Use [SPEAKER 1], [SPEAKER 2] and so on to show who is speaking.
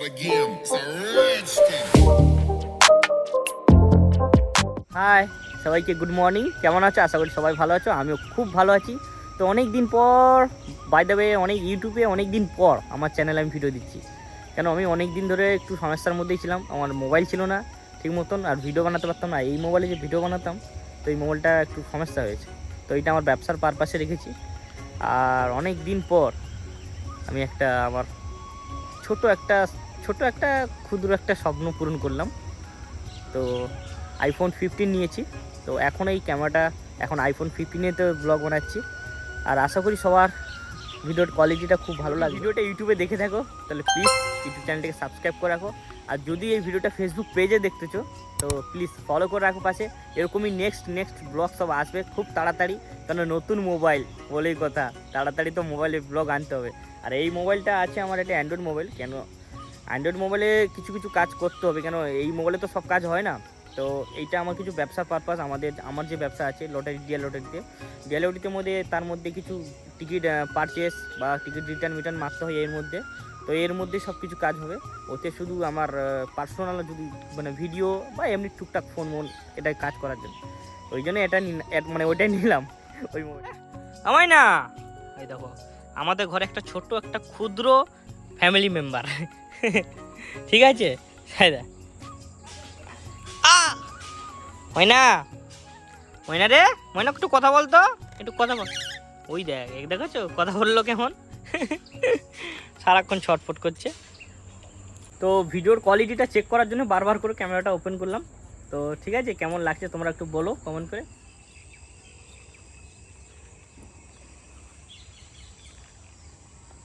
[SPEAKER 1] out again.
[SPEAKER 2] Hi সবাইকে good morning কেমন আছো? আশা করি সবাই ভালো আছো। আমিও খুব ভালো আছি। তো অনেক দিন পর বাই ওয়ে অনেক ইউটিউবে অনেক দিন পর আমার চ্যানেলে আমি ভিডিও দিচ্ছি। কেন, আমি অনেক দিন ধরে একটু সমস্যার মধ্যেই ছিলাম। আমার মোবাইল ছিল না ঠিক মতন, আর ভিডিও বানাতে পারতাম না। এই মোবাইলে যে ভিডিও বানাতাম, তো এই মোবাইলটা একটু সমস্যা হয়েছে। তো এটা আমার ব্যবসার পারপাসে রেখেছি। আর অনেক দিন পর আমি একটা, আমার ছোট একটা ছোট একটা ক্ষুদ্র একটা স্বপ্ন পূরণ করলাম। তো আইফোন ফিফটিন নিয়েছি। তো এখন এই ক্যামেরাটা, এখন আইফোন ফিফটিনে তো ব্লগ বানাচ্ছি। আর আশা করি সবার ভিডিওর কোয়ালিটিটা খুব ভালো লাগে ভিডিওটা ইউটিউবে দেখে থাকো, তাহলে প্লিজ ইউটিউব চ্যানেলটাকে সাবস্ক্রাইব করে রাখো। আর যদি এই ভিডিওটা ফেসবুক পেজে দেখতেছো, তো প্লিজ ফলো করে রাখো পাশে। এরকমই নেক্সট নেক্সট ব্লগ সব আসবে খুব তাড়াতাড়ি। কারণ নতুন মোবাইল বলেই কথা। তাড়াতাড়ি তো মোবাইলে ব্লগ আনতে হবে। আর এই মোবাইলটা আছে আমার একটা অ্যান্ড্রয়েড মোবাইল কেন অ্যান্ড্রয়েড মোবাইলে কিছু কিছু কাজ করতে হবে, কেন এই মোবাইলে তো সব কাজ হয় না। তো এইটা আমার কিছু ব্যবসা পারপাস আমাদের, আমার যে ব্যবসা আছে লটারি ডিয়ার লটারিতে ডিয়ার লটারিতে মধ্যে তার মধ্যে কিছু টিকিট পারচেস বা টিকিট রিটার্ন মিটার্ন মারতে হয় এর মধ্যে। তো এর মধ্যে সব কিছু কাজ হবে। ওতে শুধু আমার পার্সোনাল যদি মানে ভিডিও বা এমনি টুকটাক ফোন মোন, এটাই কাজ করার জন্য। ওই জন্য এটা মানে ওইটাই নিলাম। ওই আমায় না এই দেখো, আমাদের ঘরে একটা ছোট্ট একটা ক্ষুদ্র ফ্যামিলি মেম্বার ঠিক আছে দেখ ময়না ময়না রে, ময়না একটু কথা বলতো? একটু কথা বল। ওই দেখ, এক দেখেছ? কথা বলল কেমন? সারাক্ষণ ছটফট করছে। তো ভিডিওর কোয়ালিটিটা চেক করার জন্য বারবার করে ক্যামেরাটা ওপেন করলাম। তো ঠিক আছে, কেমন লাগছে তোমরা একটু বলো কমেন্ট করে।